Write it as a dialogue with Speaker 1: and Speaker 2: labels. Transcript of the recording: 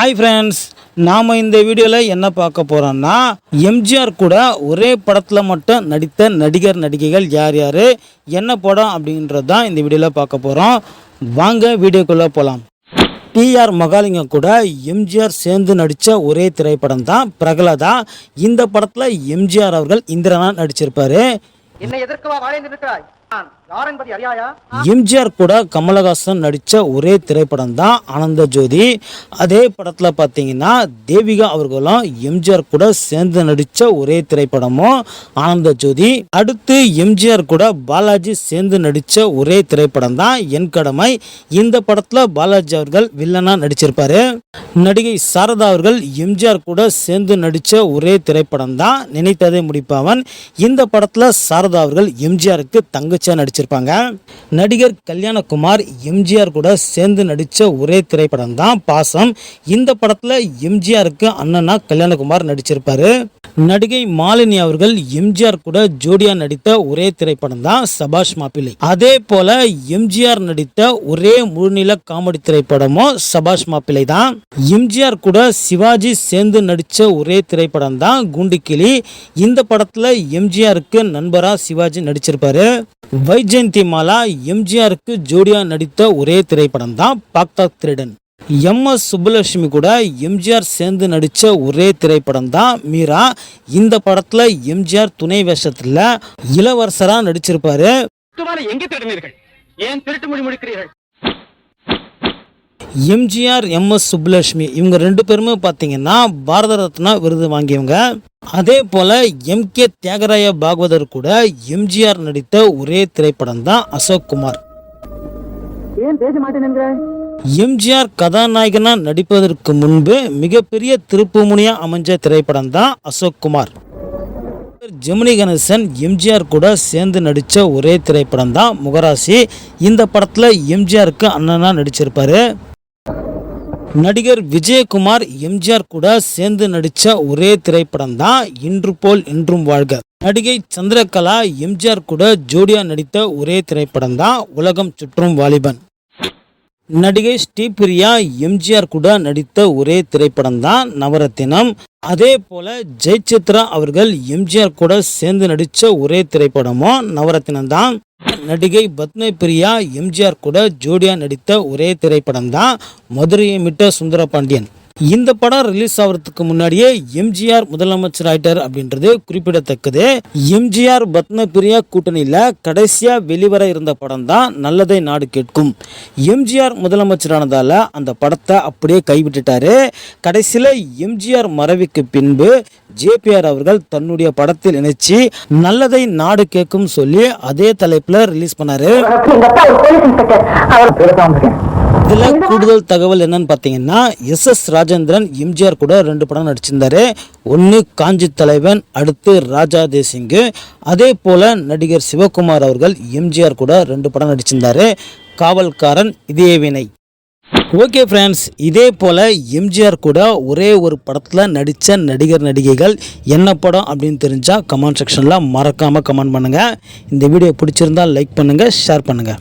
Speaker 1: Hi friends நாம் இந்த வீடியோவில் என்ன பார்க்க போகிறோம்னா எம்ஜிஆர் கூட ஒரே படத்தில் மட்டும் நடித்த நடிகர் நடிகைகள் யார் யார் என்ன படம் அப்படின்றது தான் இந்த வீடியோவில் பார்க்க போகிறோம் வாங்க வீடியோக்குள்ளே போகலாம் டிஆர் மகாலிங்கம் கூட எம்ஜிஆர் சேர்ந்து நடித்த ஒரே திரைப்படம் தான் பிரகலதா. இந்த படத்தில் எம்ஜிஆர் அவர்கள் இந்திரனா நடிச்சிருப்பாரு.
Speaker 2: என்ன எதிர்க்கவா வாழ்ந்து இருக்கிறாய்
Speaker 1: எம்ஜிஆர் கூட கமலஹாசன் நடித்த ஒரே திரைப்படம் தான் ஆனந்த ஜோதி. அதே படத்தில் பார்த்தீங்கன்னா தேவிகா அவர்களும் எம்ஜிஆர் கூட சேர்ந்து நடித்த ஒரே திரைப்படமும் ஆனந்த ஜோதி. அடுத்து எம்ஜிஆர் கூட பாலாஜி சேர்ந்து நடித்த ஒரே திரைப்படம் தான் என் கடமை. இந்த படத்தில் பாலாஜி அவர்கள் வில்லனா நடிச்சிருப்பாரு. நடிகை சாரதா அவர்கள் எம்ஜிஆர் கூட சேர்ந்து நடித்த ஒரே திரைப்படம் தான் நினைத்ததை முடிப்பவன். இந்த படத்தில் சாரதா அவர்கள் எம்ஜிஆருக்கு வச்சா நடிச்சிருப்பாங்க. நடிகர் கல்யாணகுமார் எம்ஜிஆர் கூட சேர்ந்து நடித்த ஒரே திரைப்படம் தான் பாசம். இந்த படத்தில் எம்ஜிஆருக்கு அண்ணனா கல்யாணகுமார் நடிச்சிருப்பாரு. நடிகை மாலினி அவர்கள் எம்ஜிஆர் கூட ஜோடியா நடித்த ஒரே திரைப்படம் தான் சபாஷ் மாப்பிள்ளை. அதே போல எம்ஜிஆர் நடித்த ஒரே முழுநில காமெடி திரைப்படமும் சபாஷ் மாப்பிள்ளை தான். எம்ஜிஆர் கூட சிவாஜி சேர்ந்து நடித்த ஒரே திரைப்படம் தான் குண்டுக்கிளி. இந்த படத்துல எம்ஜிஆருக்கு நண்பரா சிவாஜி நடிச்சிருப்பாரு. வைஜெயந்தி மாலா எம்ஜிஆருக்கு ஜோடியா நடித்த ஒரே திரைப்படம் தான் பாக்தாக் திருடன். எம் எஸ் சுப்புலட்சுமி கூட எம்ஜிஆர் சேர்ந்து நடித்த ஒரே திரைப்படம் தான் மீரா. இந்த படத்தில் எம்ஜிஆர் துணை வேஷத்தில் இளவரசராக நடிச்சிருப்பாரு.
Speaker 2: எங்கே திருடினீர்கள்? ஏன் திருட்டு மொழி முடிக்கிறீர்கள்
Speaker 1: எம்ஜிஆர் எம் எஸ் சுப்புலட்சுமி இவங்க ரெண்டு பேருமே பார்த்தீங்கன்னா பாரத ரத்னா விருது வாங்கியவங்க. அதே போல எம் கே தியாகராய பாகவதர் கூட எம்ஜிஆர் நடித்த ஒரே திரைப்படம் தான் அசோக் குமார். எம்ஜிஆர் கதாநாயகனா நடிப்பதற்கு முன்பு மிகப்பெரிய திருப்புமுனையா அமைஞ்ச திரைப்படம் தான் அசோக் குமார். ஜெமினி கணேசன் எம்ஜிஆர் கூட சேர்ந்து நடித்த ஒரே திரைப்படம் தான் முகராசி. இந்த படத்தில் எம்ஜிஆருக்கு அண்ணனா நடிச்சிருப்பாரு. நடிகர் விஜயகுமார் எம்ஜிஆர் கூட சேர்ந்து நடித்த ஒரே திரைப்படம் தான் இன்று போல் இன்றும் வாழ்க. நடிகை சந்திரகலா எம்ஜிஆர் கூட ஜோடியா நடித்த ஒரே திரைப்படம் தான் உலகம் சுற்றும் வாலிபன். நடிகை ஸ்ரீபிரியா எம்ஜிஆர் கூட நடித்த ஒரே திரைப்படம் தான் நவரத்தினம். அதே போல ஜெயசித்ரா அவர்கள் எம்ஜிஆர் கூட சேர்ந்து நடித்த ஒரே திரைப்படமும் நவரத்தினம் தான் நடிகை பத்மை பிரியா எம்ஜிஆர் கூட ஜோடியா நடித்த ஒரே திரைப்படம் தான் மதுரையை மிட்ட சுந்தரபாண்டியன். இந்த படம் ரிலீஸ் ஆகிறதுக்கு முன்னாடியே எம்ஜிஆர் முதலமைச்சர் ஆயிட்டார் அப்படின்றது குறிப்பிடத்தக்கது. எம்ஜிஆர் பத்ம பிரியா கூட்டணியில் கடைசியா வெளிவர இருந்த படம் தான் நல்லதை நாடு கேட்கும். எம்ஜிஆர் முதலமைச்சரானதால அந்த படத்தை அப்படியே கைவிட்டுட்டாரு. கடைசியில் எம்ஜிஆர் மறைவுக்கு பின்பு ஜேபிஆர் அவர்கள் தன்னுடைய படத்தில் இணைச்சு நல்லதை நாடு கேட்கும் சொல்லி அதே தலைப்புல ரிலீஸ் பண்ணாரு. இதுல கூடுதல் தகவல் என்னன்னு பார்த்தீங்கன்னா எஸ் எஸ் ராஜேந்திரன் எம்ஜிஆர் கூட ரெண்டு படம் நடிச்சிருந்தாரு. ஒன்று காஞ்சி தலைவன் அடுத்து ராஜா தேசிங்கு. அதே போல் நடிகர் சிவகுமார் அவர்கள் எம்ஜிஆர் கூட ரெண்டு படம் நடிச்சிருந்தார். காவல்காரன் இதே வினை. ஓகே ஃப்ரெண்ட்ஸ் இதே போல் எம்ஜிஆர் கூட ஒரே ஒரு படத்தில் நடித்த நடிகர் நடிகைகள் என்ன படம் அப்படின்னு தெரிஞ்சால் கமெண்ட் செக்ஷனில் மறக்காமல் கமெண்ட் பண்ணுங்கள் இந்த வீடியோ பிடிச்சிருந்தால் லைக் பண்ணுங்கள் ஷேர் பண்ணுங்கள்